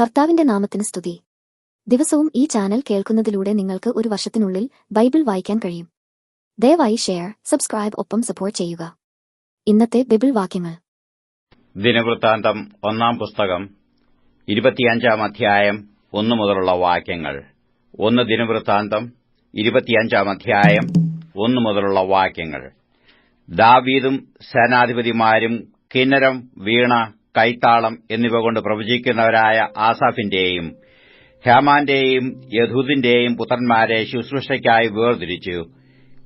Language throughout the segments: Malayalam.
കർത്താവിന്റെ നാമത്തിന് സ്തുതി. ദിവസവും ഈ ചാനൽ കേൾക്കുന്നതിലൂടെ നിങ്ങൾക്ക് ഒരു വർഷത്തിനുള്ളിൽ ബൈബിൾ വായിക്കാൻ കഴിയും. ദയവായി ഷെയർ സബ്സ്ക്രൈബ് ഒപ്പം സപ്പോർട്ട് ചെയ്യുക. ഇന്നത്തെ ബൈബിൾ വാക്യങ്ങൾ. ദിനവൃത്താന്തം ഒന്നാം പുസ്തകം ഇരുപത്തിയഞ്ചാം അധ്യായം ഒന്നു മുതലുള്ള വാക്യങ്ങൾ. ഒന്ന് ദിനവൃത്താന്തം ഇരുപത്തിയഞ്ചാം അധ്യായം ഒന്നു മുതലുള്ള വാക്യങ്ങൾ. ദാവീദും സേനാധിപതിമാരും കിന്നരം വീണ കൈത്താളം എന്നിവ കൊണ്ട് പ്രവചിക്കുന്നവരായ ആസാഫിന്റെയും ഹേമാന്റെയും യഹൂദിന്റെയും പുത്രന്മാരെ ശുശ്രൂഷയ്ക്കായി വേർതിരിച്ചു.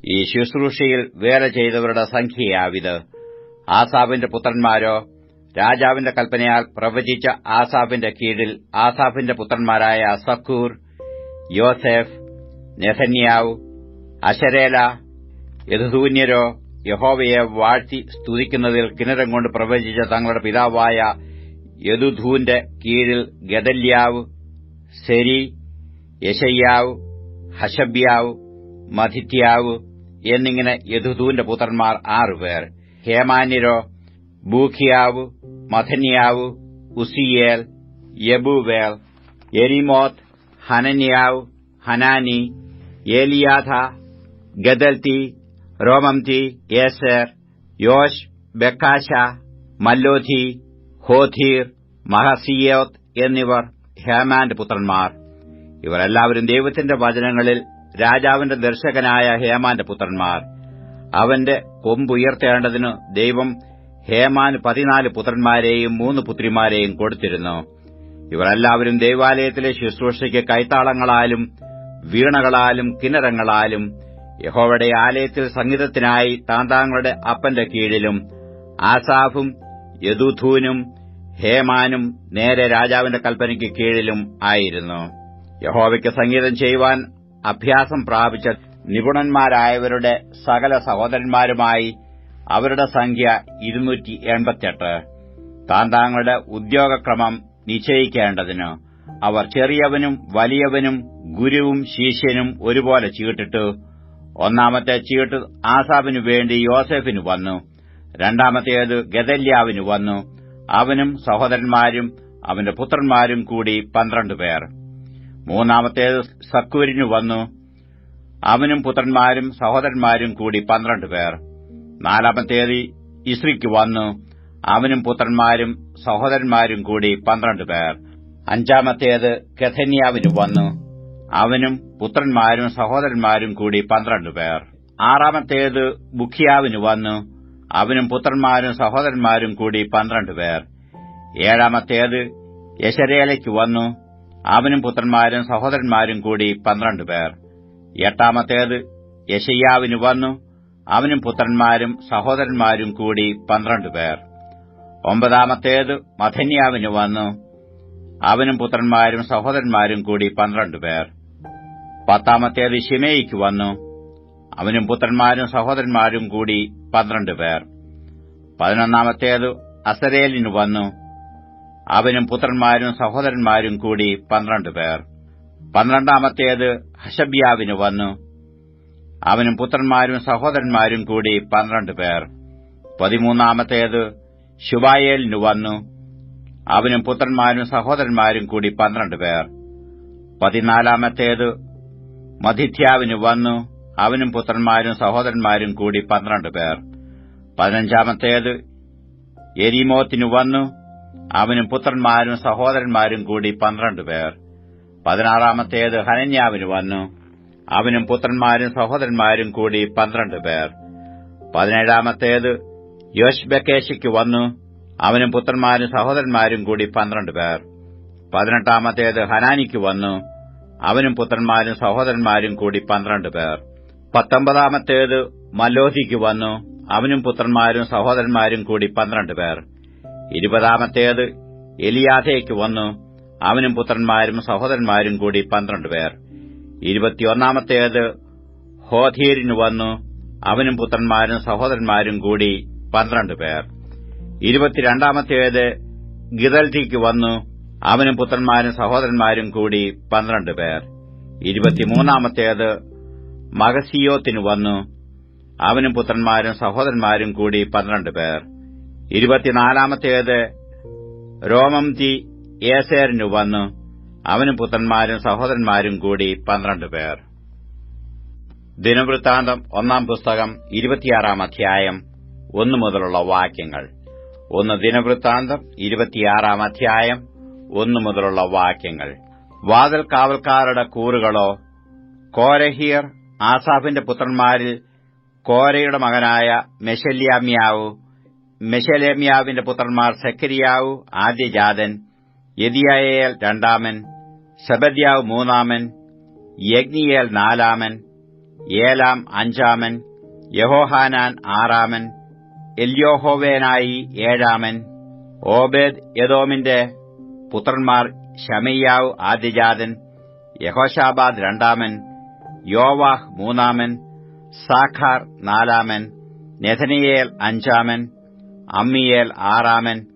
ഈ ശുശ്രൂഷയിൽ വേല ചെയ്തവരുടെ സംഖ്യയാവിത്. ആസാഫിന്റെ പുത്രന്മാരോ രാജാവിന്റെ കൽപ്പനയാൽ പ്രവചിച്ച ആസാഫിന്റെ കീഴിൽ ആസാഫിന്റെ പുത്രന്മാരായ സക്കൂർ യോസെഫ് നെഹന്യാവ് അശരേല യഥൂന്യരോ യഹോവയെ വാഴ്ത്തി സ്തുതിക്കുന്നതിൽ കിണരം കൊണ്ട് പ്രവചിച്ച തങ്ങളുടെ പിതാവായ യദുധൂന്റെ കീഴിൽ ഗദല്യാവ് സെരി യശയ്യാവ് ഹഷബ്യാവ് മധിത്യാവ് എന്നിങ്ങനെ യദുധൂന്റെ പുത്രന്മാർ ആറുപേർ ഹേമാന്യരോ ബൂഖിയാവ് മഥന്യാവ് ഉസിയേൽ യബുവേൽ എരിമോത് ഹനന്യാവ് ഹനാനി ഏലിയാഥ ഗദൽത്തി റോമംതി യേസർ യോഷ് ബെക്കാശ മല്ലോധി ഹോധീർ മഹസിയോത് എന്നിവർ ഹേമാന്റെ പുത്രന്മാർ. ഇവരെല്ലാവരും ദൈവത്തിന്റെ വചനങ്ങളിൽ രാജാവിന്റെ ദർശകനായ ഹേമാന്റെ പുത്രന്മാർ. അവന്റെ കൊമ്പുയർത്തേണ്ടതിന് ദൈവം ഹേമാന് പതിനാല് പുത്രന്മാരെയും മൂന്ന് പുത്രിമാരെയും കൊടുത്തിരുന്നു. ഇവരെല്ലാവരും ദൈവാലയത്തിലെ ശുശ്രൂഷയ്ക്ക് കൈത്താളങ്ങളാലും വീണകളാലും കിന്നരങ്ങളാലും യഹോവയുടെ ആലയത്തിൽ സംഗീതത്തിനായി താന്താങ്ങളുടെ അപ്പന്റെ കീഴിലും ആസാഫും യദുധൂനും ഹേമാനും നേരെ രാജാവിന്റെ കൽപ്പനയ്ക്ക് കീഴിലും ആയിരുന്നു. യഹോവയ്ക്ക് സംഗീതം ചെയ്യുവാൻ അഭ്യാസം പ്രാപിച്ച നിപുണന്മാരായവരുടെ സകല സഹോദരന്മാരുമായി അവരുടെ സംഖ്യ ഇരുന്നൂറ്റി എൺപത്തിയെട്ട് താന്താങ്ങളുടെ ഉദ്യോഗക്രമം നിശ്ചയിക്കേണ്ടതിന് അവർ ചെറിയവനും വലിയവനും ഗുരുവും ശിഷ്യനും ഒരുപോലെ ചീട്ടിട്ടു ഒന്നാമത്തെ ചീട്ട് ആസാബിനു വേണ്ടി യോസെഫിന് വന്നു. രണ്ടാമത്തേത് ഗദല്യാവിന് വന്നു. അവനും സഹോദരന്മാരും അവന്റെ പുത്രന്മാരും കൂടി പന്ത്രണ്ട് പേർ. മൂന്നാമത്തേത് സക്കൂരിനു വന്നു. അവനും പുത്രന്മാരും സഹോദരന്മാരും കൂടി പന്ത്രണ്ട് പേർ. നാലാമത്തേത് ഇസ്രിക്ക് വന്നു. അവനും പുത്രന്മാരും സഹോദരന്മാരും കൂടി പന്ത്രണ്ട് പേർ. അഞ്ചാമത്തേത് കഥന്യാവിന് വന്നു. അവനും പുത്രന്മാരും സഹോദരന്മാരും കൂടി പന്ത്രണ്ട് പേർ. ആറാമത്തേത് ബുഖിയാവിന് വന്നു. അവനും പുത്രന്മാരും സഹോദരന്മാരും കൂടി പന്ത്രണ്ട് പേർ. ഏഴാമത്തേത് യശരേലയ്ക്ക് വന്നു. അവനും പുത്രന്മാരും സഹോദരന്മാരും കൂടി പന്ത്രണ്ട് പേർ. എട്ടാമത്തേത് യശയ്യാവിന് വന്നു. അവനും പുത്രന്മാരും സഹോദരന്മാരും കൂടി പന്ത്രണ്ട് പേർ. ഒമ്പതാമത്തേത് മഥന്യാവിന് വന്നു. അവനും പുത്രന്മാരും സഹോദരന്മാരും കൂടി പന്ത്രണ്ട് പേർ. പത്താമത്തേത് ഷിമേയിക്ക് വന്നു. അവനും പുത്രന്മാരും സഹോദരന്മാരും കൂടി പന്ത്രണ്ട് പേർ. പതിനൊന്നാമത്തേത് അസരേലിന് വന്നു. അവനും പുത്രന്മാരും സഹോദരന്മാരും കൂടി പന്ത്രണ്ട് പേർ. പന്ത്രണ്ടാമത്തേത് ഹഷബ്യാവിന് വന്നു. അവനും പുത്രന്മാരും സഹോദരന്മാരും കൂടി പന്ത്രണ്ട് പേർ. പതിമൂന്നാമത്തേത് ശുബായേലിന് വന്നു. അവനും പുത്രന്മാരും സഹോദരന്മാരും കൂടി പന്ത്രണ്ട് പേർ. പതിനാലാമത്തേത് മധിത്യാവിന് വന്നു. അവനും പുത്രന്മാരും സഹോദരന്മാരും കൂടി പന്ത്രണ്ട് പേർ. പതിനഞ്ചാമത്തേത് എരിമോത്തിന് വന്നു. അവനും പുത്രന്മാരും സഹോദരന്മാരും കൂടി പന്ത്രണ്ട് പേർ. പതിനാറാമത്തേത് ഹനന്യാവിന് വന്നു. അവനും പുത്രന്മാരും സഹോദരന്മാരും കൂടി പന്ത്രണ്ട് പേർ. പതിനേഴാമത്തേത് യോഷ്ബക്കേശയ്ക്ക് വന്നു. അവനും പുത്രന്മാരും സഹോദരന്മാരും കൂടി പന്ത്രണ്ട് പേർ. പതിനെട്ടാമത്തേത് ഹനാനിക്ക് വന്നു. അവനും പുത്രന്മാരും സഹോദരന്മാരും കൂടി പന്ത്രണ്ട് പേർ. പത്തൊമ്പതാമത്തേത് മലോഹിക്ക് വന്നു. അവനും പുത്രന്മാരും സഹോദരന്മാരും കൂടി പന്ത്രണ്ട് പേർ. ഇരുപതാമത്തേത് എലിയാഥയ്ക്ക് വന്നു. അവനും പുത്രന്മാരും സഹോദരന്മാരും കൂടി പന്ത്രണ്ട് പേർ. ഇരുപത്തിയൊന്നാമത്തേത് ഹോധീരിന് വന്നു. അവനും പുത്രന്മാരും സഹോദരന്മാരും കൂടി പന്ത്രണ്ട് പേർ. ഇരുപത്തിരണ്ടാമത്തേത് ഗിതൽതിക്ക് വന്നു. അവനും പുത്രന്മാരും സഹോദരന്മാരും കൂടി പന്ത്രണ്ട് പേർ. ഇരുപത്തിമൂന്നാമത്തേത് മഗസിയോത്തിന് വന്നു. അവനും പുത്രന്മാരും സഹോദരന്മാരും കൂടി പന്ത്രണ്ട് പേർ. ഇരുപത്തിനാലാമത്തേത് രോമംതി ഏസേറിനു വന്നു. അവനും പുത്രന്മാരും സഹോദരന്മാരും കൂടി പന്ത്രണ്ട് പേർ. ദിനവൃത്താന്തം ഒന്നാം പുസ്തകം ഇരുപത്തിയാറാം അധ്യായം ഒന്നു മുതലുള്ള വാക്യങ്ങൾ. ഒന്ന് ദിനവൃത്താന്തം ഇരുപത്തിയാറാം അധ്യായം ഒന്നു മുതലുള്ള വാക്യങ്ങൾ. വാതിൽ കാവൽക്കാരുടെ കൂറുകളോ കോരഹിയർ ആസാഫിന്റെ പുത്രന്മാരിൽ കോരയുടെ മകനായ മെഷല്യാമ്യാവു മെഷലേമ്യാവിന്റെ പുത്രന്മാർ സെക്കരിയാവു ആദ്യജാതൻ യദിയായേൽ രണ്ടാമൻ ശബദ്യാവ് മൂന്നാമൻ യജ്ഞിയേൽ നാലാമൻ ഏലാം അഞ്ചാമൻ യഹോഹാനാൻ ആറാമൻ എല്യോഹോവേനായി ഏഴാമൻ ഓബേദ് യദോമിന്റെ പുത്രന്മാർ ഷമയ്യാവ് ആദ്യജാതൻ യഹോഷാബാദ് രണ്ടാമൻ യോവാഹ് മൂന്നാമൻ സാഖാർ നാലാമൻ നെഥനിയേൽ അഞ്ചാമൻ അമ്മിയേൽ ആറാമൻ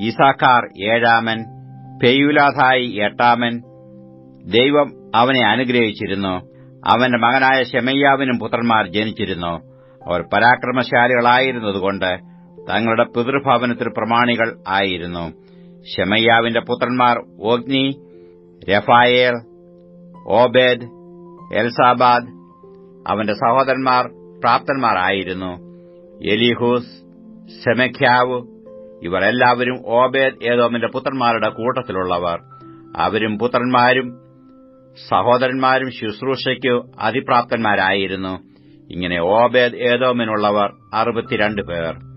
ഇസാഖാർ ഏഴാമൻ പെയുലാഥായി എട്ടാമൻ. ദൈവം അവനെ അനുഗ്രഹിച്ചിരുന്നു. അവന്റെ മകനായ ഷമയ്യാവിനും പുത്രന്മാർ ജനിച്ചിരുന്നു. അവർ പരാക്രമശാലികളായിരുന്നതുകൊണ്ട് തങ്ങളുടെ പിതൃഭവനത്തിൽ പ്രമാണികൾ ആയിരുന്നു. ഷെമയ്യാവിന്റെ പുത്രന്മാർ ഓഗ്നി രഫായേൽ ഓബേദ് എൽസാബാദ് അവന്റെ സഹോദരന്മാർ പ്രാപ്തന്മാരായിരുന്നു. എലിഹൂസ് സെമഖ്യാവ് ഇവർ എല്ലാവരും ഓബേദ് ഏതോമിന്റെ പുത്രന്മാരുടെ കൂട്ടത്തിലുള്ളവർ. അവരും പുത്രന്മാരും സഹോദരന്മാരും ശുശ്രൂഷയ്ക്ക് അതിപ്രാപ്തന്മാരായിരുന്നു. ഇങ്ങനെ ഓബേദ് ഏതോമിനുള്ളവർ അറുപത്തിരണ്ട് പേർ.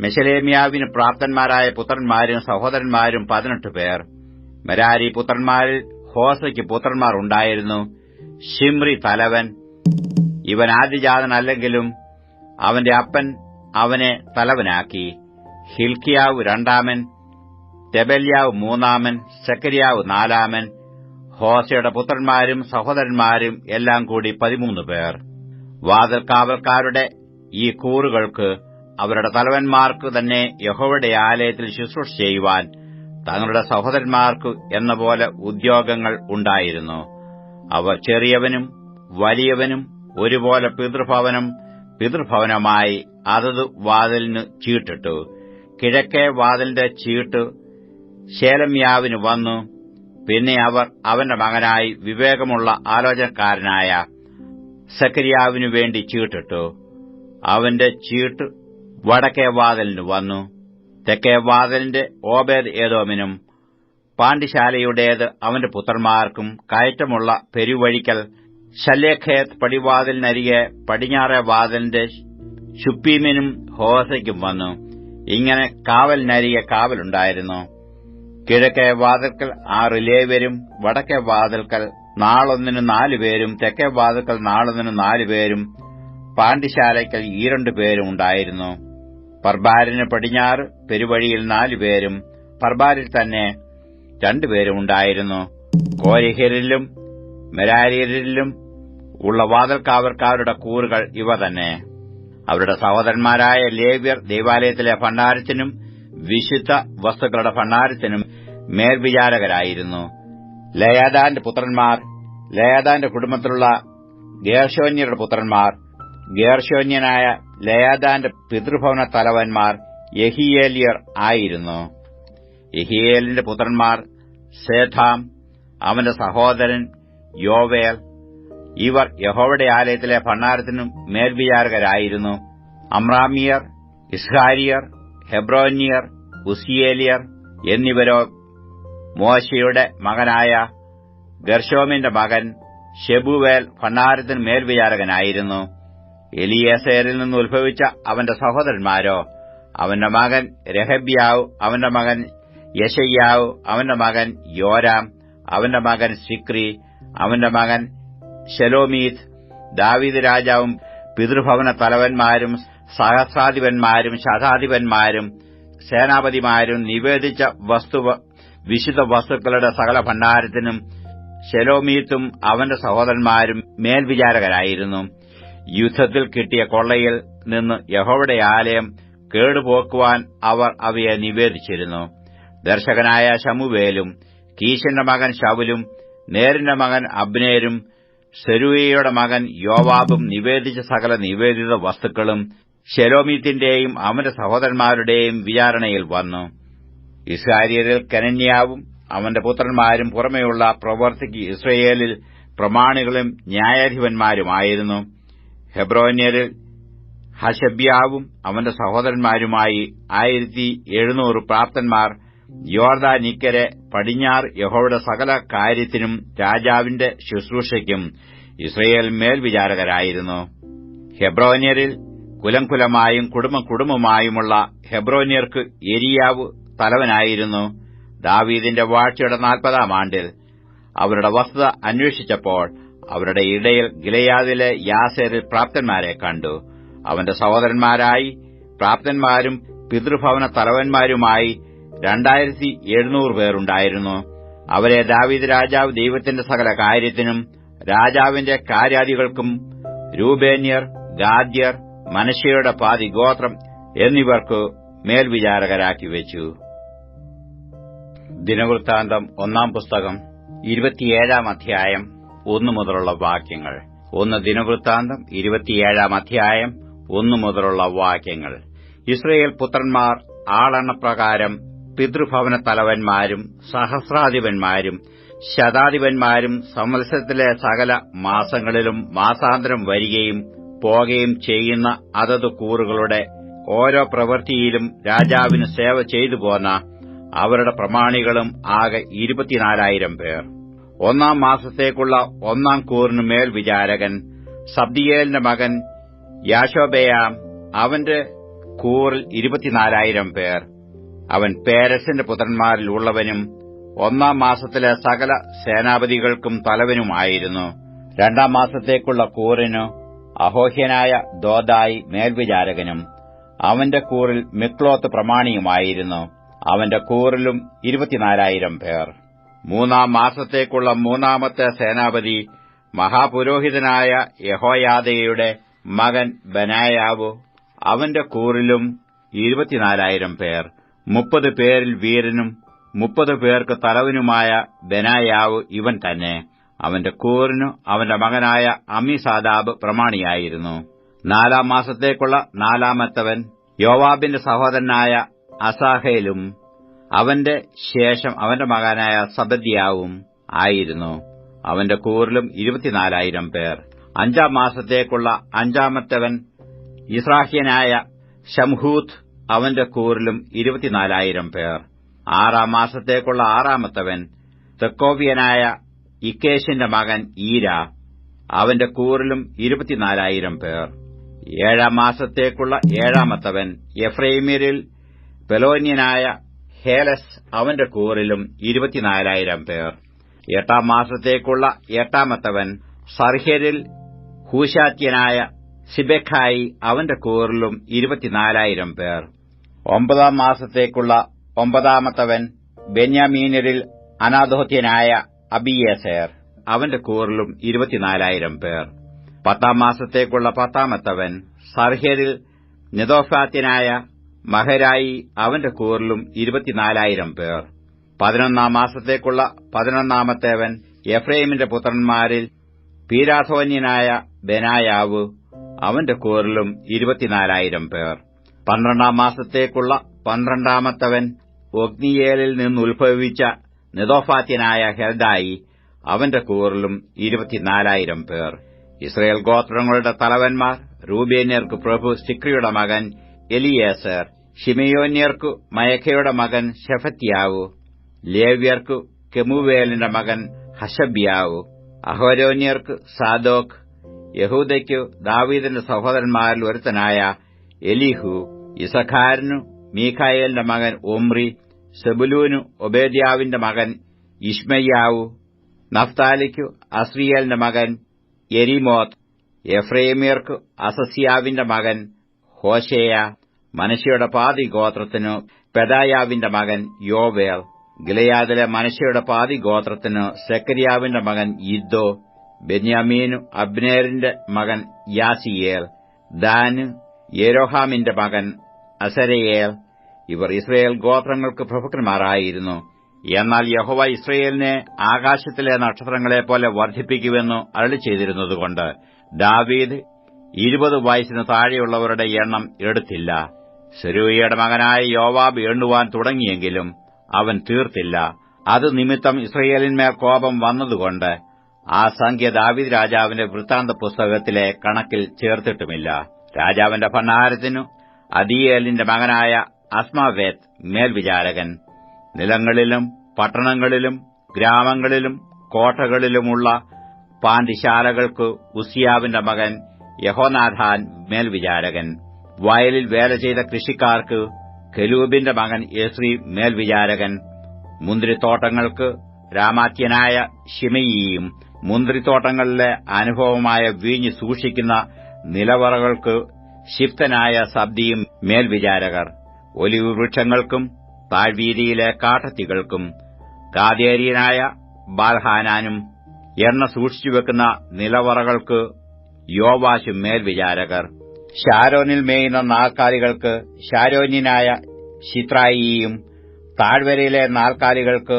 മെഷലേമ്യാവിന് പ്രാപ്തന്മാരായ പുത്രന്മാരും സഹോദരന്മാരും പതിനെട്ട് പേർ. മരാരി പുത്രന്മാരിൽ ഹോസയ്ക്ക് പുത്രന്മാർ ഉണ്ടായിരുന്നു. ഷിംറി തലവൻ. ഇവൻ ആദ്യജാതനല്ലെങ്കിലും അവന്റെ അപ്പൻ അവനെ തലവനാക്കി. ഹിൽക്കിയാവ് രണ്ടാമൻ തെബല്യാവ് മൂന്നാമൻ സെക്കരിയാവ് നാലാമൻ ഹോസയുടെ പുത്രന്മാരും സഹോദരന്മാരും എല്ലാം കൂടി പതിമൂന്ന് പേർ. വാതിൽ കാവൽക്കാരുടെ ഈ കൂറുകൾക്ക് അവരുടെ തലവന്മാർക്ക് തന്നെ യഹോവയുടെ ആലയത്തിൽ ശുശ്രൂഷ ചെയ്യുവാൻ തങ്ങളുടെ സഹോദരന്മാർക്ക് എന്ന പോലെ ഉദ്യോഗങ്ങൾ ഉണ്ടായിരുന്നു. അവ ചെറിയവനും വലിയവനും ഒരുപോലെ പിതൃഭവനം പിതൃഭവനമായി അതത് വാതിലിന് ചീട്ടിട്ടു. കിഴക്കേ വാതിലിന്റെ ചീട്ട് ശേലമ്യാവിന് വന്നു. പിന്നെ അവർ അവന്റെ മകനായി വിവേകമുള്ള ആലോചനക്കാരനായ സക്രിയാവിനു വേണ്ടി ചീട്ടിട്ടു. അവന്റെ ചീട്ട് വടക്കേ വാതിലിന് വന്നു. തെക്കേ വാതിലിന്റെ ഓബേദ് ഏതോമിനും പാണ്ഡിശാലയുടേത് അവന്റെ പുത്രന്മാർക്കും കയറ്റമുള്ള പെരുവഴിക്കൽ ശല്യഖേത് പടിവാതിലിനരികെ പടിഞ്ഞാറെ വാതിലിന്റെ ശുപ്പീമിനും ഹോസയ്ക്കും വന്നു. ഇങ്ങനെ കാവലിനരികെ കാവലുണ്ടായിരുന്നു. കിഴക്കേ വാതിൽക്കൽ ആറ് ലേവരും വടക്കേ വാതിൽക്കൽ നാളൊന്നിന് നാലുപേരും തെക്കേ വാതിൽക്കൽ നാളൊന്നിന് നാലുപേരും പാണ്ഡിശാലയ്ക്കൽ ഈ പേരും ഉണ്ടായിരുന്നു. പർബാരിന് പടിഞ്ഞാറ് പെരുവഴിയിൽ നാലുപേരും പർബാരിൽ തന്നെ രണ്ടുപേരും ഉണ്ടായിരുന്നു. കോരിഹരിലും മെരാരിയരിലും ഉള്ള വാതിൽക്കാവർക്കാരുടെ കൂറുകൾ ഇവ തന്നെ. അവരുടെ സഹോദരന്മാരായ ലേവ്യർ ദേവാലയത്തിലെ ഭണ്ഡാരത്തിനും വിശുദ്ധ വസ്തുക്കളുടെ ഭണ്ഡാരത്തിനും മേൽവിചാരകരായിരുന്നു. ലയാദാന്റെ പുത്രന്മാർ ലയാദാന്റെ കുടുംബത്തിലുള്ള ഗേഷോന്യരുടെ പുത്രന്മാർ ഗേർഷോന്യനായ ലയാദാന്റെ പിതൃഭവന തലവന്മാർ യഹിയേലിയർ ആയിരുന്നു. യഹിയേലിന്റെ പുത്രന്മാർ സേഥാം അവന്റെ സഹോദരൻ യോവേൽ ഇവർ യഹോവയുടെ ആലയത്തിലെ ഭണ്ണാരത്തിനും മേൽവിചാരകരായിരുന്നു. അമ്രാമിയർ ഇസ്ഹാരിയർ ഹെബ്രോന്യർ ഉസിയേലിയർ എന്നിവരോ മോശയുടെ മകനായ ഗർഷോമിന്റെ മകൻ ഷെബുവേൽ ഭണ്ണാരത്തിന് മേൽവിചാരകനായിരുന്നു. എലിയേസേരിൽ നിന്ന് ഉത്ഭവിച്ച അവന്റെ സഹോദരന്മാരോ അവന്റെ മകൻ രഹബ്യാവ് അവന്റെ മകൻ യശയ്യാവ് അവന്റെ മകൻ യോരാം അവന്റെ മകൻ സിക്രി അവന്റെ മകൻ ഷെലോമീത് ദാവീദ് രാജാവും പിതൃഭവന തലവന്മാരും സഹസ്രാധിപന്മാരും ശതാധിപന്മാരും സേനാപതിമാരും നിവേദിച്ച വസ്തു വിശുദ്ധ വസ്തുക്കളുടെ സകല ഭണ്ഡാരത്തിനും ഷെലോമീത്തും അവന്റെ സഹോദരന്മാരും മേൽവിചാരകരായിരുന്നു. യുദ്ധത്തിൽ കിട്ടിയ കൊള്ളയിൽ നിന്ന് യഹോവയുടെ ആലയം കേടുപോക്കുവാൻ അവർ അവയെ നിവേദിച്ചിരുന്നു. ദർശകനായ ശമുവേലും കീശന്റെ മകൻ ശവുലും നേരിന്റെ മകൻ അബ്നേരും സെരുവയുടെ മകൻ യോവാബും നിവേദിച്ച സകല നിവേദിത വസ്തുക്കളും ഷെലോമീത്തിന്റെയും അവന്റെ സഹോദരന്മാരുടെയും വിചാരണയിൽ വന്നു. ഇസ്രായേലിൽ കനന്യാവും അവന്റെ പുത്രന്മാരും പുറമെയുള്ള പ്രവർത്തിക്ക് ഇസ്രയേലിൽ പ്രമാണികളും ന്യായാധിപന്മാരുമായിരുന്നു. ഹെബ്രോന്യരിൽ ഹഷബ്യാവും അവന്റെ സഹോദരന്മാരുമായി ആയിരത്തി എഴുന്നൂറ് പ്രാപ്തന്മാർ യോർദാനിക്കരെ പടിഞ്ഞാർ യഹോയുടെ സകല കാര്യത്തിനും രാജാവിന്റെ ശുശ്രൂഷയ്ക്കും ഇസ്രയേൽ മേൽവിചാരകരായിരുന്നു. ഹെബ്രോന്യരിൽ കുലംകുലമായും കുടുംബ കുടുംബമായുമുള്ള ഹെബ്രോന്യർക്ക് എരിയാവ് തലവനായിരുന്നു. ദാവീദിന്റെ വാഴ്ചയുടെ നാൽപ്പതാം ആണ്ടിൽ അവരുടെ വസ്തുത അന്വേഷിച്ചപ്പോൾ അവരുടെ ഇടയിൽ ഗിലയാദിലെ യാസേരിൽ പ്രാപ്തന്മാരെ കണ്ടു. അവന്റെ സഹോദരന്മാരായി പ്രാപ്തന്മാരും പിതൃഭവന തലവന്മാരുമായി രണ്ടായിരത്തി എഴുന്നൂറ് പേരുണ്ടായിരുന്നു. അവരെ ദാവീദ് രാജാവ് ദൈവത്തിന്റെ സകല കാര്യത്തിനും രാജാവിന്റെ കാര്യാദികൾക്കും രൂപേന്യർ ഗാദ്യർ മനശയുടെ പാതി ഗോത്രം എന്നിവർക്ക് മേൽവിചാരകരാക്കി വെച്ചു. ദിനവൃത്താന്തം ഒന്നാം പുസ്തകം ഇരുപത്തിയേഴാം അധ്യായം. ഒന്നു മുതലുള്ള വാക്യങ്ങൾ. ഒന്ന് ദിനവൃത്താന്തം ഇരുപത്തിയേഴാം അധ്യായം ഒന്നു മുതലുള്ള വാക്യങ്ങൾ. ഇസ്രയേൽ പുത്രന്മാർ ആളെണ്ണപ്രകാരം പിതൃഭവന തലവന്മാരും സഹസ്രാധിപന്മാരും ശതാധിപന്മാരും സംവത്സരത്തിലെ സകല മാസങ്ങളിലും മാസാന്തരം വരികയും പോകുകയും ചെയ്യുന്ന അതത് കൂറുകളുടെ ഓരോ പ്രവൃത്തിയിലും രാജാവിന് സേവ ചെയ്തു പോന്ന അവരുടെ പ്രമാണികളും ആകെ ഇരുപത്തിനാലായിരം പേർ. ഒന്നാം മാസത്തേക്കുള്ള ഒന്നാം കൂറിന് മേൽ വിചാരകൻ സബ്ദിയേലിന്റെ മകൻ യാശോബയാം അവന്റെ കൂറിൽ ഇരുപത്തിനാലായിരം പേർ. അവൻ പേരസിന്റെ പുത്രന്മാരിൽ ഉള്ളവനും ഒന്നാം മാസത്തിലെ സകല സേനാപതികൾക്കും തലവനുമായിരുന്നു. രണ്ടാം മാസത്തേക്കുള്ള കൂറിനു അഹോഹ്യനായ ദോദായി മേൽവിചാരകനും അവന്റെ കൂറിൽ മിക്ലോത്ത് പ്രമാണിയുമായിരുന്നു. അവന്റെ കൂറിലും ഇരുപത്തിനാലായിരം പേർ. മൂന്നാം മാസത്തേക്കുള്ള മൂന്നാമത്തെ സേനാപതി മഹാപുരോഹിതനായ യഹോയാദയുടെ മകൻ ബനായാവു. അവന്റെ കൂറിലും ഇരുപത്തിനാലായിരം പേർ മുപ്പത് പേരിൽ വീരനും മുപ്പത് പേർക്ക് തലവനുമായ ബനായാവ് ഇവൻ തന്നെ. അവന്റെ കൂറിനു അവന്റെ മകനായ അമിസാദാബ് പ്രമാണിയായിരുന്നു. നാലാം മാസത്തേക്കുള്ള നാലാമത്തവൻ യോവാബിന്റെ സഹോദരനായ അസാഹേലും അവന്റെ ശേഷം അവന്റെ മകനായ സബദ്യാവും ആയിരുന്നു. അവന്റെ കൂറിലും ഇരുപത്തിനാലായിരം പേർ. അഞ്ചാം മാസത്തേക്കുള്ള അഞ്ചാമത്തവൻ ഇസ്രാഹ്യനായ ഷംഹൂത്ത് അവന്റെ കൂറിലും ഇരുപത്തിനാലായിരം പേർ. ആറാം മാസത്തേക്കുള്ള ആറാമത്തവൻ തെക്കോവിയനായ ഇക്കേഷിന്റെ മകൻ ഈര. അവന്റെ കൂറിലും ഇരുപത്തിനാലായിരം പേർ. ഏഴാം മാസത്തേക്കുള്ള ഏഴാമത്തവൻ എഫ്രൈമിരിൽ പെലോന്യനായ ഹേലസ് അവന്റെ കൂറിലും ഇരുപത്തിനാലായിരം പേർ. എട്ടാം മാസത്തേക്കുള്ള എട്ടാമത്തവൻ സർഹേരിൽ ഹൂശാത്യനായ സിബെഖായി അവന്റെ കൂറിലും ഇരുപത്തിനാലായിരം പേർ. ഒമ്പതാം മാസത്തേക്കുള്ള ഒമ്പതാമത്തവൻ ബെന്യാമീനരിൽ അനാഥോത്യനായ അബിയേസേർ അവന്റെ കൂറിലും ഇരുപത്തിനാലായിരം പേർ. പത്താം മാസത്തേക്കുള്ള പത്താമത്തവൻ സർഹേരിൽ നിതോഫാത്യനായ മഹരായി അവന്റെ കൂറിലും ഇരുപത്തിനാലായിരം പേർ. പതിനൊന്നാം മാസത്തേക്കുള്ള പതിനൊന്നാമത്തേവൻ എഫ്രൈമിന്റെ പുത്രന്മാരിൽ പീരാധോന്യനായ ബെനായാവ് അവന്റെ കൂറിലും ഇരുപത്തിനാലായിരം പേർ. പന്ത്രണ്ടാം മാസത്തേക്കുള്ള പന്ത്രണ്ടാമത്തവൻ ഒഗ്നിയേലിൽ നിന്നുത്ഭവിച്ച നിതോഫാത്യനായ ഹെൽദായി അവന്റെ കൂറിലും ഇരുപത്തിനാലായിരം പേർ. ഇസ്രയേൽ ഗോത്രങ്ങളുടെ തലവന്മാർ റൂബേന്യർക്ക് പ്രഭു സിക്രിയുടെ മകൻ എലിയേസർ ഷിമയോന്യർക്കു മയഖയുടെ മകൻ ഷെഫത്യാവു ലേവ്യർക്കു കെമുവേലിന്റെ മകൻ ഹഷബ്യാവു അഹോരോന്യർക്ക് സാദോക് യഹൂദയ്ക്കു ദാവീദിന്റെ സഹോദരന്മാരിൽ ഒരുത്തനായ എലിഹു ഇസഖാരനു മീഖായേലിന്റെ മകൻ ഒമ്രി സെബുലൂനു ഒബേദ്യാവിന്റെ മകൻ ഇഷ്മയ്യാവു നഫ്താലിക്കു അസ്രിയേലിന്റെ മകൻ എരിമോത്ത് എഫ്രേമിയർക്കു അസസിയാവിന്റെ മകൻ ഹോശേയ മനശയുടെ പാതി ഗോത്രത്തിനു പെദായാവിന്റെ മകൻ യോവേർ ഗിലയാദിലെ മനശയുടെ പാതി ഗോത്രത്തിനു സെക്കരിയാവിന്റെ മകൻ ഇദ്ദോ ബെന്യാമീനു അബ്നേറിന്റെ മകൻ യാസിയേൽ ദാന് യെരോഹാമിന്റെ മകൻ അസരയേൽ. ഇവർ ഇസ്രയേൽ ഗോത്രങ്ങൾക്ക് പ്രഭുക്കന്മാരായിരുന്നു. എന്നാൽ യഹോവ ഇസ്രയേലിനെ ആകാശത്തിലെ നക്ഷത്രങ്ങളെപ്പോലെ വർദ്ധിപ്പിക്കുമെന്നു അരളി ചെയ്തിരുന്നതുകൊണ്ട് ദാവീദ് ഇരുപത് വയസ്സിന് താഴെയുള്ളവരുടെ എണ്ണം എടുത്തില്ല. സെരൂയയുടെ മകനായ യോവാബ് എണ്ണുവാൻ തുടങ്ങിയെങ്കിലും അവൻ തീർത്തില്ല. അത് നിമിത്തം ഇസ്രയേലിന്മേൽ കോപം വന്നതുകൊണ്ട് ആ സംഖ്യ ദാവിദ് രാജാവിന്റെ വൃത്താന്ത പുസ്തകത്തിലെ കണക്കിൽ ചേർത്തിട്ടുമില്ല. രാജാവിന്റെ ഭണ്ണാരത്തിനു അദിയേലിന്റെ മകനായ അസ്മാവേത്ത് മേൽവിചാരകൻ. നിലങ്ങളിലും പട്ടണങ്ങളിലും ഗ്രാമങ്ങളിലും കോട്ടകളിലുമുള്ള പാണ്ഡിശാലകൾക്ക് ഉസിയാവിന്റെ മകൻ യഹോനാഥാൻ മേൽവിചാരകൻ. വയലിൽ വേല ചെയ്ത കൃഷിക്കാർക്ക് കെലൂബിന്റെ മകൻ യേശ്രി മേൽവിചാരകൻ മുന്തിരിത്തോട്ടങ്ങൾക്ക് രാമാത്യനായ ഷിമയിയും മുന്തിരിത്തോട്ടങ്ങളിലെ അനുഭവമായ വീഞ്ഞ് സൂക്ഷിക്കുന്ന നിലവറകൾക്ക് ശിപ്തനായ സബ്ദിയും മേൽവിചാരകർ ഒലിവ് വൃക്ഷങ്ങൾക്കും താഴ്വീതിയിലെ കാട്ടത്തികൾക്കും കാതേരിയനായ ബാൽഹാനാനും എണ്ണ സൂക്ഷിച്ചുവെക്കുന്ന നിലവറകൾക്ക് യോവാശും മേൽവിചാരകർ. ഷാരോനിൽ മേയുന്ന നാൽക്കാലികൾക്ക് ഷാരോന്യനായ ഷിത്രായിയും താഴ്വരയിലെ നാൽക്കാലികൾക്ക്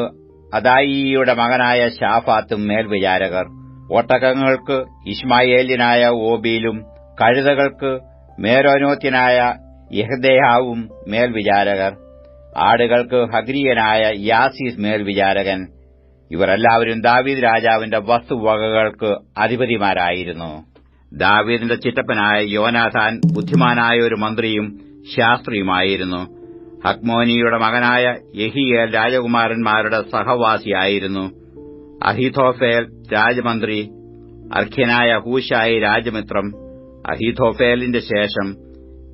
അദായിയുടെ മകനായ ഷാഫാത്തും മേൽവിചാരകർ. ഒട്ടകങ്ങൾക്ക് ഇസ്മായേലിനായ ഓബിയിലും കഴുതകൾക്ക് മേരോനോത്യനായ യഹ്ദേഹാവും മേൽവിചാരകർ. ആടുകൾക്ക് ഹഗ്രിയനായ യാസീസ് മേൽവിചാരകൻ. ഇവരെല്ലാവരും ദാവീദ് രാജാവിന്റെ വസ്തുവകകൾക്ക് അധിപതിമാരായിരുന്നു. ദാവീദിന്റെ ചിറ്റപ്പനായ യോനാഥാൻ ബുദ്ധിമാനായ ഒരു മന്ത്രിയും ശാസ്ത്രിയുമായിരുന്നു. ഹക്മോനിയുടെ മകനായ യഹിയേൽ രാജകുമാരന്മാരുടെ സഹവാസിയായിരുന്നു. അഹിതോഫേൽ രാജമന്ത്രി അർഖ്യനായ ഹൂഷായി രാജമിത്രം അഹിതോഫേലിന്റെ ശേഷം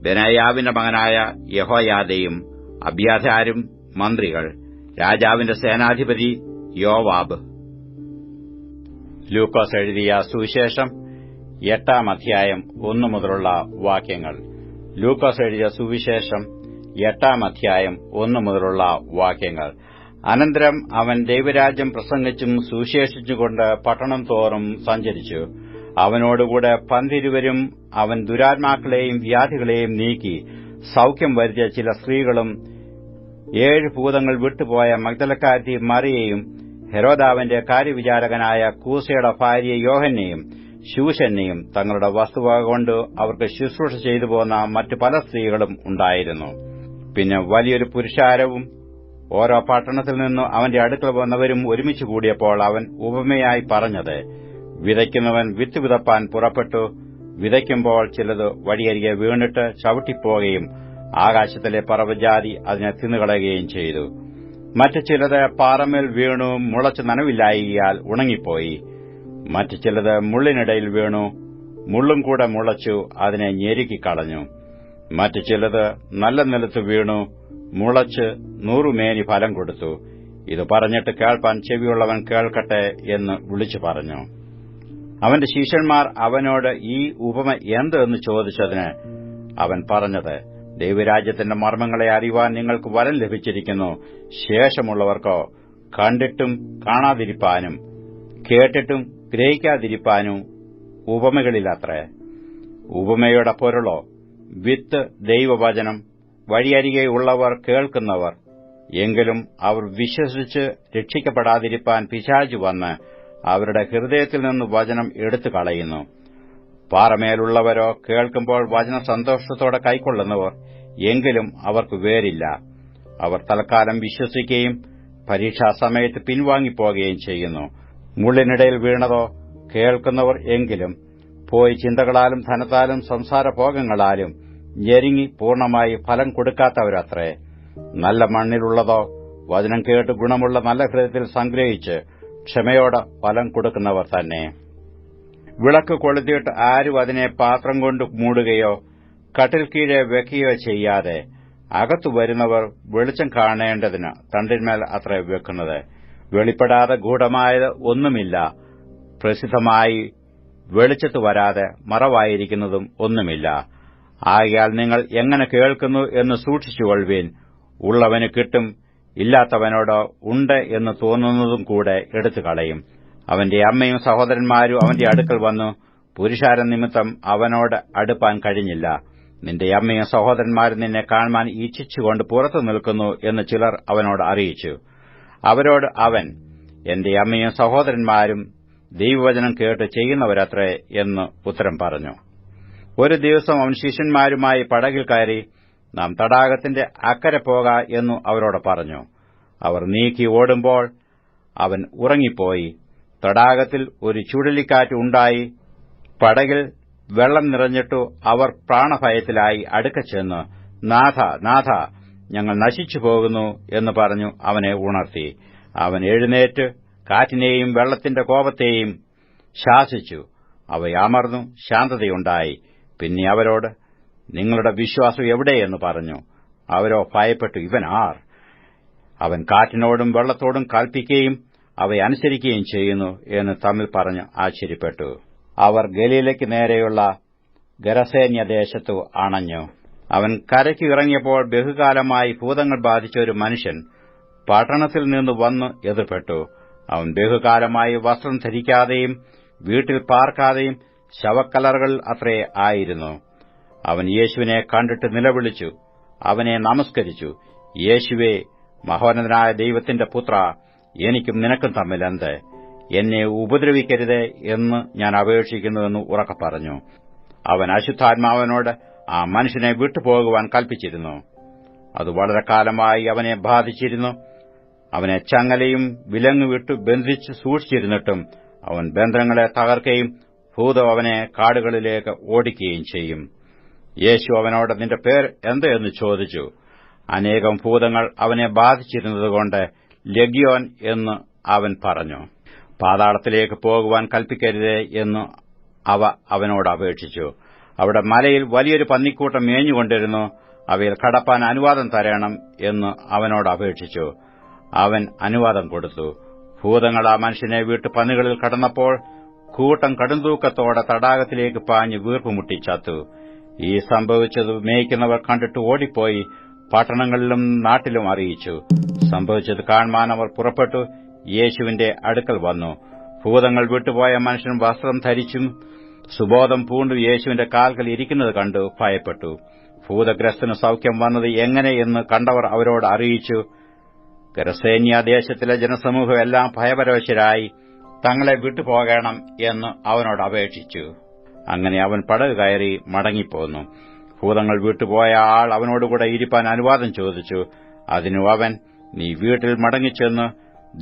ബെനയാവിന്റെ മകനായ യഹോയാദയും അബ്യാധാരും മന്ത്രികൾ രാജാവിന്റെ സേനാധിപതി യോവാബ്. ലൂക്കോസ് എഴുതിയ സുവിശേഷം എട്ടാം അധ്യായം ഒന്നു മുതലുള്ള വാക്യങ്ങൾ. ലൂക്കോസ് എഴുതിയ സുവിശേഷം എട്ടാം അധ്യായം ഒന്നു മുതലുള്ള വാക്യങ്ങൾ. അനന്തരം അവൻ ദൈവരാജ്യം പ്രസംഗിച്ചും സുവിശേഷിച്ചുകൊണ്ട് പട്ടണം തോറും സഞ്ചരിച്ചു. അവനോടുകൂടെ പന്തിരുവരും അവൻ ദുരാത്മാക്കളെയും വ്യാധികളെയും നീക്കി. സൌഖ്യം വരുത്തിയ ചില സ്ത്രീകളും ഏഴ് ഭൂതങ്ങൾ വിട്ടുപോയ മഗ്ദലക്കാരി മറിയയും ഹെരോദാവിന്റെ കാര്യവിചാരകനായ കൂസയുടെ ഭാര്യ യോഹന്നെയും ശൂശന്നെയും തങ്ങളുടെ വസ്തുവക കൊണ്ട് അവർക്ക് ശുശ്രൂഷ ചെയ്തു പോന്ന മറ്റു പല സ്ത്രീകളും ഉണ്ടായിരുന്നു. പിന്നെ വലിയൊരു പുരുഷാരവും ഓരോ പട്ടണത്തിൽ നിന്നും അവന്റെ അടുക്കൽ വന്നവരും ഒരുമിച്ച് കൂടിയപ്പോൾ അവൻ ഉപമയായി പറഞ്ഞത് വിതയ്ക്കുന്നവൻ വിത്ത് വിതപ്പാൻ പുറപ്പെട്ടു. വിതയ്ക്കുമ്പോൾ ചിലത് വഴിയരികെ വീണിട്ട് ചവിട്ടിപ്പോകുകയും ആകാശത്തിലെ പറവജാതി അതിനെ തിന്നുകളയുകയും ചെയ്തു. മറ്റു ചിലത് പാറമേൽ വീണു മുളച്ച് നനവില്ലായികയാൽ ഉണങ്ങിപ്പോയി. മറ്റു ചിലത് മുള്ളിനിടയിൽ വീണു. മുള്ളും കൂടെ മുളച്ചു അതിനെ ഞെരുക്കിക്കളഞ്ഞു മറ്റു ചിലത് നല്ല നിലത്ത് വീണു. മുളച്ച് നൂറുമേനി ഫലം കൊടുത്തു. ഇത് പറഞ്ഞിട്ട് കേൾപ്പാൻ ചെവിയുള്ളവൻ കേൾക്കട്ടെ എന്ന് വിളിച്ചു പറഞ്ഞു. അവന്റെ ശിഷ്യന്മാർ അവനോട് ഈ ഉപമ എന്ത് എന്ന് ചോദിച്ചതിന് അവൻ പറഞ്ഞത് ദൈവരാജ്യത്തിന്റെ മർമ്മങ്ങളെ അറിയുവാൻ നിങ്ങൾക്ക് വരം ലഭിച്ചിരിക്കുന്നു. ശേഷമുള്ളവർക്കോ കണ്ടിട്ടും കാണാതിരിപ്പാനും കേട്ടിട്ടും ഗ്രഹിക്കാതിരിപ്പാനും ഉപമകളിലത്രേ. ഉപമയുടെ പൊരുളോ വിത്ത് ദൈവവചനം വഴിയരികെയുള്ളവർ കേൾക്കുന്നവർ എങ്കിലും അവർ വിശ്വസിച്ച് രക്ഷിക്കപ്പെടാതിരിപ്പാൻ പിശാചു വന്ന് അവരുടെ ഹൃദയത്തിൽ നിന്ന് വചനം എടുത്തു കളയുന്നു. പാറമേലുള്ളവരോ കേൾക്കുമ്പോൾ വചന സന്തോഷത്തോടെ കൈക്കൊള്ളുന്നവർ എങ്കിലും അവർക്ക് വേരില്ല. അവർ തൽക്കാലം വിശ്വസിക്കുകയും പരീക്ഷാസമയത്ത് പിൻവാങ്ങിപ്പോകുകയും ചെയ്യുന്നു. മുള്ളിനിടയിൽ വീണതോ കേൾക്കുന്നവർ എങ്കിലും പോയി ചിന്തകളാലും ധനത്താലും സംസാരഭോഗങ്ങളാലും ഞെരുങ്ങി പൂർണമായി ഫലം കൊടുക്കാത്തവരത്രേ. നല്ല മണ്ണിലുള്ളതോ വചനം കേട്ട് ഗുണമുള്ള നല്ല ഹൃദയത്തിൽ സംഗ്രഹിച്ച് ക്ഷമയോടെ ഫലം കൊടുക്കുന്നവർ തന്നെ. വിളക്ക് കൊളുത്തിയിട്ട് ആരും അതിനെ പാത്രം കൊണ്ട് മൂടുകയോ കട്ടിൽ കീഴെ വെക്കുകയോ ചെയ്യാതെ അകത്തു വരുന്നവർ വെളിച്ചം കാണേണ്ടതിന് തണ്ടിന്മേൽ അത്ര വെക്കുന്നത്. വെളിപ്പെടാതെ ഗൂഢമായത് ഒന്നുമില്ല. പ്രസിദ്ധമായി വെളിച്ചത്ത് വരാതെ മറവായിരിക്കുന്നതും ഒന്നുമില്ല. ആകയാൽ നിങ്ങൾ എങ്ങനെ കേൾക്കുന്നു എന്ന് സൂക്ഷിച്ചുകൊള്ളുവീൻ. ഉള്ളവന് കിട്ടും ഇല്ലാത്തവനോട് ഉണ്ട് എന്ന് തോന്നുന്നതും കൂടെ എടുത്തു കളയും അവന്റെ അമ്മയും സഹോദരന്മാരും അവന്റെ അടുക്കൽ വന്നു. പുരുഷാര നിമിത്തം അവനോട് അടുപ്പാൻ കഴിഞ്ഞില്ല. നിന്റെ അമ്മയും സഹോദരന്മാരും നിന്നെ കാണുവാൻ ഇച്ഛിച്ചുകൊണ്ട് പുറത്തു നിൽക്കുന്നു എന്ന് ചിലർ അവനോട് അറിയിച്ചു. അവരോട് അവൻ എന്റെ അമ്മയും സഹോദരന്മാരും ദൈവവചനം കേട്ട് ചെയ്യുന്നവരത്രേ എന്ന് ഉത്തരം പറഞ്ഞു. ഒരു ദിവസം അവൻ ശിഷ്യന്മാരുമായി പടകിൽ കയറി നാം തടാകത്തിന്റെ അക്കരെ പോക എന്നു അവരോട് പറഞ്ഞു. അവർ നീക്കി ഓടുമ്പോൾ അവൻ ഉറങ്ങിപ്പോയി. തടാകത്തിൽ ഒരു ചുഴലിക്കാറ്റ് ഉണ്ടായി. പടകിൽ വെള്ളം നിറഞ്ഞിട്ടു അവർ പ്രാണഭയത്തിലായി അടുക്കച്ചെന്ന് നാഥ നാഥ ഞങ്ങൾ നശിച്ചു പോകുന്നു എന്ന് പറഞ്ഞു അവനെ ഉണർത്തി. അവൻ എഴുന്നേറ്റ് കാറ്റിനെയും വെള്ളത്തിന്റെ കോപത്തെയും ശാസിച്ചു. അവയമർന്നു ശാന്തതയുണ്ടായി. പിന്നെ അവരോട് നിങ്ങളുടെ വിശ്വാസം എവിടെയെന്ന് പറഞ്ഞു. അവരോ ഭയപ്പെട്ടു ഇവൻ ആർ അവൻ കാറ്റിനോടും വെള്ളത്തോടും കൽപ്പിക്കുകയും അവയനുസരിക്കുകയും ചെയ്യുന്നു എന്ന് തമ്മിൽ പറഞ്ഞ് ആശ്ചര്യപ്പെട്ടു. അവർ ഗലീലയ്ക്ക് നേരെയുള്ള ഗരസേന്യദേശത്തു അണഞ്ഞു. അവൻ കരയ്ക്ക് ഇറങ്ങിയപ്പോൾ ബഹുകാലമായി ഭൂതങ്ങൾ ബാധിച്ച ഒരു മനുഷ്യൻ പട്ടണത്തിൽ നിന്ന് വന്ന് എതിർപ്പെട്ടു. അവൻ ബഹുകാലമായി വസ്ത്രം ധരിക്കാതെയും വീട്ടിൽ പാർക്കാതെയും ശവക്കലറുകൾ അത്രേ ആയിരുന്നു. അവൻ യേശുവിനെ കണ്ടിട്ട് നിലവിളിച്ചു. അവനെ നമസ്കരിച്ചു. യേശുവേ മഹോന്നതനായ ദൈവത്തിന്റെ പുത്ര എനിക്കും നിനക്കും തമ്മിൽ എന്ത്? എന്നെ ഉപദ്രവിക്കരുത് എന്ന് ഞാൻ അപേക്ഷിക്കുന്നുവെന്ന് ഉറക്കെ പറഞ്ഞു. അവൻ അശുദ്ധാത്മാവനോട് ആ മനുഷ്യനെ വിട്ടുപോകുവാൻ കൽപ്പിച്ചിരുന്നു. അത് വളരെ കാലമായി അവനെ ബാധിച്ചിരുന്നു. അവനെ ചങ്ങലയും വിലങ്ങുവിട്ടു ബന്ധിച്ച് സൂക്ഷിച്ചിരുന്നിട്ടും അവൻ ബന്ധങ്ങളെ തകർക്കുകയും ഭൂതം അവനെ കാടുകളിലേക്ക് ഓടിക്കുകയും ചെയ്യും. യേശു അവനോട് നിന്റെ പേർ എന്ത്? എന്ന് ചോദിച്ചു. അനേകം ഭൂതങ്ങൾ അവനെ ബാധിച്ചിരുന്നതുകൊണ്ട് ലഗ്യോൻ എന്ന് അവൻ പറഞ്ഞു. പാതാളത്തിലേക്ക് പോകുവാൻ കൽപ്പിക്കരുതേ എന്ന് അവ അവനോട് അപേക്ഷിച്ചു. അവിടെ മലയിൽ വലിയൊരു പന്നിക്കൂട്ടം മേഞ്ഞുകൊണ്ടിരുന്നു. അവയിൽ കടപ്പാൻ അനുവാദം തരണം എന്ന് അവനോട് അപേക്ഷിച്ചു. അവൻ അനുവാദം കൊടുത്തു. ഭൂതങ്ങൾ ആ മനുഷ്യനെ വീട്ടു പന്നികളിൽ കടന്നപ്പോൾ കൂട്ടം കടുംതൂക്കത്തോടെ തടാകത്തിലേക്ക് പാഞ്ഞ് വീർപ്പുമുട്ടി ചത്തു. ഈ സംഭവിച്ചത് മേയ്ക്കുന്നവർ കണ്ടിട്ട് ഓടിപ്പോയി പട്ടണങ്ങളിലും നാട്ടിലും അറിയിച്ചു. സംഭവിച്ചത് കാണുവാൻ അവർ പുറപ്പെട്ടു. യേശുവിന്റെ അടുക്കൽ വന്നു. ഭൂതങ്ങൾ വിട്ടുപോയ മനുഷ്യൻ വസ്ത്രം ധരിച്ചും സുബോധം പൂണ്ടു യേശുവിന്റെ കാൽകൾ ഇരിക്കുന്നത് കണ്ട് ഭയപ്പെട്ടു. ഭൂതഗ്രസ്തന് സൌഖ്യം വന്നത് എങ്ങനെയെന്ന് കണ്ടവർ അവരോട് അറിയിച്ചു. ഗരസേന്യാദേശത്തിലെ ജനസമൂഹം എല്ലാം ഭയപരവശരായി തങ്ങളെ വിട്ടുപോകണം എന്ന് അവനോട് അപേക്ഷിച്ചു. അങ്ങനെ അവൻ പടക് കയറി മടങ്ങിപ്പോന്നു. ഭൂതങ്ങൾ വിട്ടുപോയ ആൾ അവനോടുകൂടെ ഇരിപ്പാൻ അനുവാദം ചോദിച്ചു. അതിനു അവൻ നീ വീട്ടിൽ മടങ്ങിച്ചെന്ന്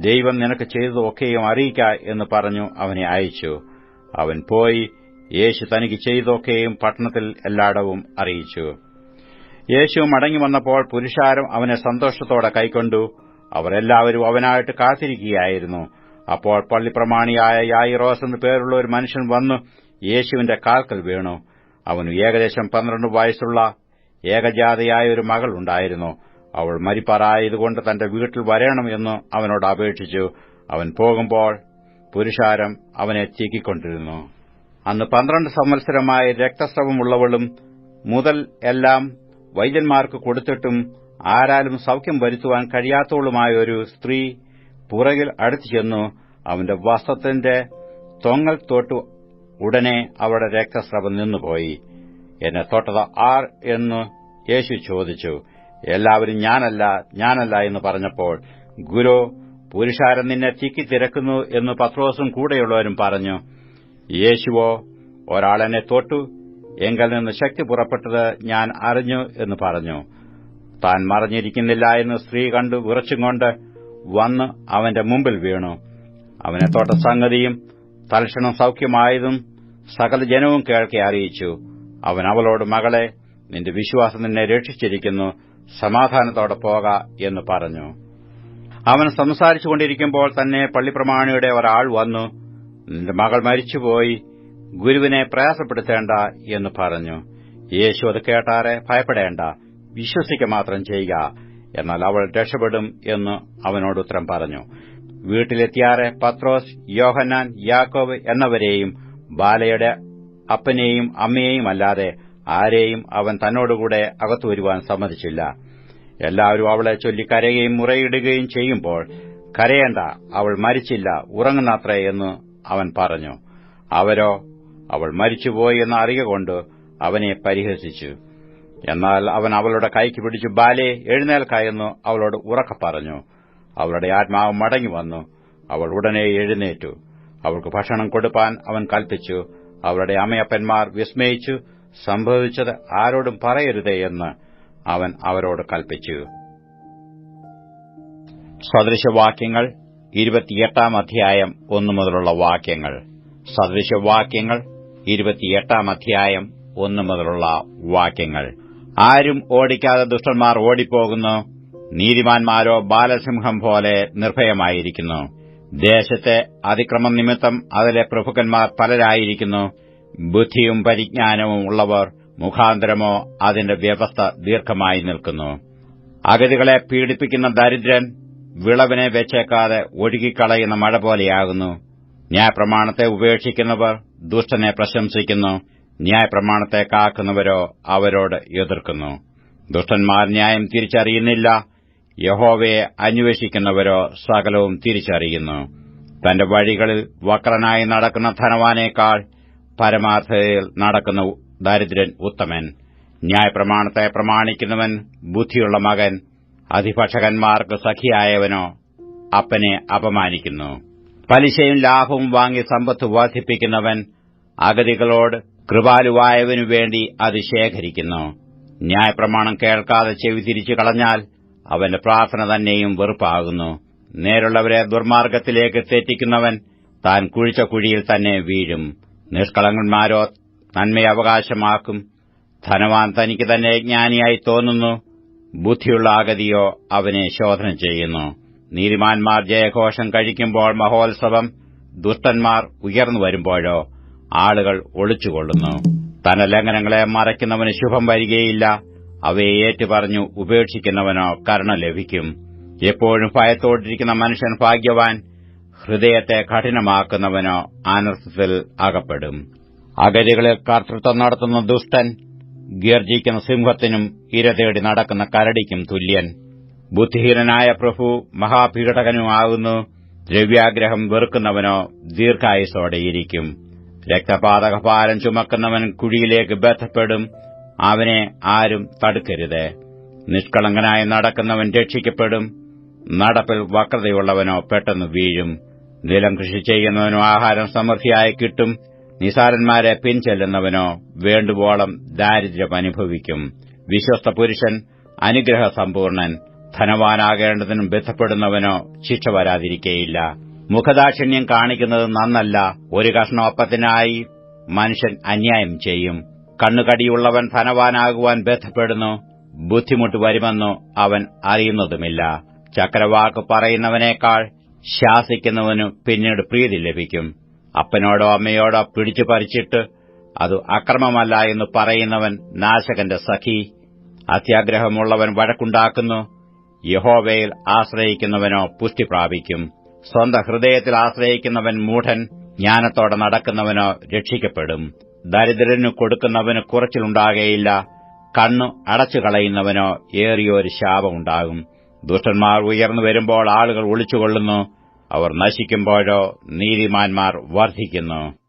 ദൈവം നിനക്ക് ചെയ്തതൊക്കെയും അറിയിക്ക എന്ന് പറഞ്ഞു അവനെ അയച്ചു. അവൻ പോയി യേശു തനിക്ക് ചെയ്തൊക്കെയും പട്ടണത്തിൽ എല്ലായിടവും അറിയിച്ചു. യേശു മടങ്ങി വന്നപ്പോൾ പുരുഷാരം അവനെ സന്തോഷത്തോടെ കൈക്കൊണ്ടു. അവരെല്ലാവരും അവനായിട്ട് കാത്തിരിക്കുകയായിരുന്നു. അപ്പോൾ പള്ളിപ്രമാണിയായ യായിറോസ് എന്നു പേരുള്ള ഒരു മനുഷ്യൻ വന്നു യേശുവിന്റെ കാൽക്കൽ വീണു. അവന് ഏകദേശം പന്ത്രണ്ട് വയസ്സുള്ള ഏകജാതയായ ഒരു മകൾ ഉണ്ടായിരുന്നു. അവൾ മരിപ്പാറായതുകൊണ്ട് തന്റെ വീട്ടിൽ വരണമെന്ന് അവനോട് അപേക്ഷിച്ചു. അവൻ പോകുമ്പോൾ പുരുഷാരം അവനെ ചീക്കിക്കൊണ്ടിരുന്നു. അന്ന് പന്ത്രണ്ട് സംവത്സരമായ രക്തസ്രവമുള്ളവളും മുതൽ എല്ലാം വൈദ്യന്മാർക്ക് കൊടുത്തിട്ടും ആരാലും സൌഖ്യം വരുത്തുവാൻ കഴിയാത്തവളുമായ ഒരു സ്ത്രീ പുറകിൽ അടുത്തു ചെന്നു അവന്റെ വസ്ത്രത്തിന്റെ തൊങ്ങൽ തൊട്ടു ഉടനെ അവളുടെ രക്തസ്രവം നിന്നുപോയി. എന്നെ തൊട്ടത് ആർ എന്ന് യേശു ചോദിച്ചു. എല്ലാവരും ഞാനല്ല ഞാനല്ല എന്ന് പറഞ്ഞപ്പോൾ ഗുരു പുരുഷാരൻ നിന്നെ തിക്കി തിരക്കുന്നു എന്ന് പത്രോസും കൂടെയുള്ളവരും പറഞ്ഞു. യേശുവോ ഒരാളെന്നെ തൊട്ടു. എങ്കിൽ നിന്ന് ശക്തി പുറപ്പെട്ടത് ഞാൻ അറിഞ്ഞു എന്ന് പറഞ്ഞു. താൻ മറിഞ്ഞിരിക്കുന്നില്ല എന്ന് സ്ത്രീ കണ്ടു വിറച്ചുകൊണ്ട് വന്ന് അവന്റെ മുമ്പിൽ വീണു. അവനെ തൊട്ട സംഗതിയും തൽക്ഷണം സൌഖ്യമായതും സകല ജനവും കേൾക്കെ അറിയിച്ചു. അവൻ അവളോട് മകളെ നിന്റെ വിശ്വാസം നിന്നെ രക്ഷിച്ചിരിക്കുന്നു. സമാധാനത്തോടെ പോക എന്ന് പറഞ്ഞു. അവൻ സംസാരിച്ചുകൊണ്ടിരിക്കുമ്പോൾ തന്നെ പള്ളിപ്രമാണിയുടെ ഒരാൾ വന്നു. നിന്റെ മകൾ മരിച്ചുപോയി. ഗുരുവിനെ പ്രയാസപ്പെടുത്തേണ്ട എന്ന് പറഞ്ഞു. യേശു അത് കേട്ടാറെ ഭയപ്പെടേണ്ട. വിശ്വസിക്ക മാത്രം ചെയ്യുക. എന്നാൽ അവൾ രക്ഷപ്പെടും എന്ന് അവനോട് ഉത്തരം പറഞ്ഞു. വീട്ടിലെത്തിയാറെ പത്രോസ് യോഹന്നാൻ യാക്കോബ് എന്നവരെയും ബാലയുടെ അപ്പനെയും അമ്മയെയും അല്ലാതെ ആരെയും അവൻ തന്നോടുകൂടെ അകത്തു വരുവാൻ സമ്മതിച്ചില്ല. എല്ലാവരും അവളെ ചൊല്ലി കരയുകയും മുറയിടുകയും ചെയ്യുമ്പോൾ കരയേണ്ട അവൾ മരിച്ചില്ല ഉറങ്ങുന്നത്രേ എന്ന് അവൻ പറഞ്ഞു അവരോ അവൾ മരിച്ചുപോയി എന്ന് അറിയുകൊണ്ട് അവനെ പരിഹസിച്ചു. എന്നാൽ അവൻ അവളുടെ കൈക്ക് പിടിച്ചു ബാലെ എഴുന്നേൽക്കായെന്നു അവളോട് ഉറക്ക പറഞ്ഞു. അവളുടെ ആത്മാവ് മടങ്ങി വന്നു. അവൾ ഉടനെ എഴുന്നേറ്റു. അവൾക്ക് ഭക്ഷണം കൊടുപ്പാൻ അവൻ കൽപ്പിച്ചു അവളുടെ അമ്മയപ്പന്മാർ വിസ്മയിച്ചു സംഭവിച്ചത് ആരോടും പറയരുതേ എന്ന് അവൻ അവരോട് കൽപ്പിച്ചു സദൃശവാക്യങ്ങൾ ഇരുപത്തിയെട്ടാം അധ്യായം ഒന്നു മുതലുള്ള വാക്യങ്ങൾ. സദൃശവാക്യങ്ങൾ ഇരുപത്തിയെട്ടാം അധ്യായം ഒന്നു മുതലുള്ള വാക്യങ്ങൾ. ആരും ഓടിക്കാതെ ദുഷ്ടന്മാർ ഓടിപ്പോകുന്നു. നീതിമാന്മാരോ ബാലസിംഹം പോലെ നിർഭയമായിരിക്കുന്നു. ദേശത്തെ അതിക്രമം നിമിത്തം അതിലെ പ്രഭുക്കന്മാർ പലരായിരിക്കുന്നു. ബുദ്ധിയും പരിജ്ഞാനവും ഉള്ളവർ മുഖാന്തരമോ അതിന്റെ വ്യവസ്ഥ ദീർഘമായി നിൽക്കുന്നു. അഗതികളെ പീഡിപ്പിക്കുന്ന ദരിദ്രൻ വിളവിനെ വെച്ചേക്കാതെ ഒഴുകിക്കളയുന്ന മഴ പോലെയാകുന്നു. ന്യായപ്രമാണത്തെ ഉപേക്ഷിക്കുന്നവർ ദുഷ്ടനെ പ്രശംസിക്കുന്നു. ന്യായപ്രമാണത്തെ കാക്കുന്നവരോ അവരോട് എതിർക്കുന്നു. ദുഷ്ടന്മാർ ന്യായം തിരിച്ചറിയുന്നില്ല. യഹോവയെ അന്വേഷിക്കുന്നവരോ സകലവും തിരിച്ചറിയുന്നു. തന്റെ വഴികളിൽ വക്രനായി നടക്കുന്ന ധനവാനേക്കാൾ പരമാർത്ഥതയിൽ നടക്കുന്ന ദരിദ്രൻ ഉത്തമൻ. ന്യായപ്രമാണത്തെ പ്രമാണിക്കുന്നവൻ ബുദ്ധിയുള്ള മകൻ. അധിപക്ഷകന്മാർക്ക് സഖിയായവനോ അപ്പനെ അപമാനിക്കുന്നു. പലിശയും ലാഭവും വാങ്ങി സമ്പത്ത് വർദ്ധിപ്പിക്കുന്നവൻ അഗതികളോട് കൃപാലുവായവനു വേണ്ടി അത് ശേഖരിക്കുന്നു. ന്യായപ്രമാണം കേൾക്കാതെ ചെവി തിരിച്ചു കളഞ്ഞാൽ അവന്റെ പ്രാർത്ഥന തന്നെയും വെറുപ്പാകുന്നു. നേരുള്ളവരെ ദുർമാർഗത്തിലേക്ക് തെറ്റിക്കുന്നവൻ താൻ കുഴിച്ച കുഴിയിൽ തന്നെ വീഴും. നിഷ്കളങ്കന്മാരോ നന്മയെ അവകാശമാക്കും. ധനവാൻ തനിക്ക് തന്നെ ജ്ഞാനിയായി തോന്നുന്നു. ബുദ്ധിയുള്ള ആഗതിയോ അവനെ ശോധന ചെയ്യുന്നു. നീതിമാന്മാർ ജയഘോഷം കഴിക്കുമ്പോൾ മഹോത്സവം ദുഷ്ടന്മാർ ഉയർന്നു വരുമ്പോഴോ ആളുകൾ ഒളിച്ചുകൊള്ളുന്നു. തന്റെ ലംഘനങ്ങളെ മറയ്ക്കുന്നവന് ശുഭം വരികയില്ല. അവയെ ഏറ്റുപറഞ്ഞു ഉപേക്ഷിക്കുന്നവനോ കരുണ ലഭിക്കും. എപ്പോഴും ഭയത്തോടിരിക്കുന്ന മനുഷ്യൻ ഭാഗ്യവാൻ ഹൃദയത്തെ കഠിനമാക്കുന്നവനോ അനർത്ഥത്തിൽ അകപ്പെടും. അഗതികളിൽ കർത്തൃത്വം നടത്തുന്ന ദുഷ്ടൻ ഗർജിക്കുന്ന സിംഹത്തിനും ഇരതേടി നടക്കുന്ന കരടിക്കും തുല്യൻ. ബുദ്ധിഹീനനായ പ്രഭു മഹാപീഡകനുമാകുന്നു. ദ്രവ്യാഗ്രഹം വെറുക്കുന്നവനോ ദീർഘായുസോടെയിരിക്കും രക്തപാതകഭാരം ചുമക്കുന്നവൻ കുഴിയിലേക്ക് ബന്ധപ്പെടും. അവനെ ആരും തടുക്കരുത്. നിഷ്കളങ്കനായി നടക്കുന്നവൻ രക്ഷിക്കപ്പെടും. നടപ്പിൽ വക്രതയുള്ളവനോ പെട്ടെന്ന് വീഴും. നിലം കൃഷി ചെയ്യുന്നവനോ ആഹാരം സമൃദ്ധിയായി കിട്ടും. നിസാരന്മാരെ പിൻചെല്ലുന്നവനോ വേണ്ടുവോളം ദാരിദ്ര്യം അനുഭവിക്കും വിശ്വസ്ത പുരുഷൻ അനുഗ്രഹ സമ്പൂർണൻ ധനവാനാകേണ്ടതിനും ബന്ധപ്പെടുന്നവനോ ശിക്ഷ വരാതിരിക്കേയില്ല. മുഖദാക്ഷിണ്യം കാണിക്കുന്നത് നന്നല്ല ഒരു കഷ്ണം അപ്പത്തിനായി മനുഷ്യൻ അന്യായം ചെയ്യും. കണ്ണുകടിയുള്ളവൻ ധനവാനാകുവാൻ ബന്ധപ്പെടുന്നു ബുദ്ധിമുട്ട് വരുമെന്നോ അവൻ അറിയുന്നതുമില്ല. ചക്രവാക്ക് പറയുന്നവനേക്കാൾ ശാസിക്കുന്നവനു പിന്നീട് പ്രീതി ലഭിക്കും. അപ്പനോടോ അമ്മയോടോ പിടിച്ചു പറിച്ചിട്ട് അത് അക്രമമല്ല എന്ന് പറയുന്നവൻ നാശകന്റെ സഖി അത്യാഗ്രഹമുള്ളവൻ വഴക്കുണ്ടാക്കുന്നു യഹോവയിൽ ആശ്രയിക്കുന്നവനോ പുഷ്ടി പ്രാപിക്കും സ്വന്തം ഹൃദയത്തിൽ ആശ്രയിക്കുന്നവൻ മൂഢൻ ജ്ഞാനത്തോടെ നടക്കുന്നവനോ രക്ഷിക്കപ്പെടും ദരിദ്രനു കൊടുക്കുന്നവന് കുറച്ചിലുണ്ടാകേയില്ല കണ്ണു അടച്ചുകളയുന്നവനോ ഏറിയൊരു ശാപമുണ്ടാകും ദുഷ്ടന്മാർ ഉയർന്നു വരുമ്പോൾ ആളുകൾ ഒളിച്ചുകൊള്ളുന്നു അവർ നശിക്കുമ്പോഴോ നീതിമാന്മാർ വർദ്ധിക്കുന്നു.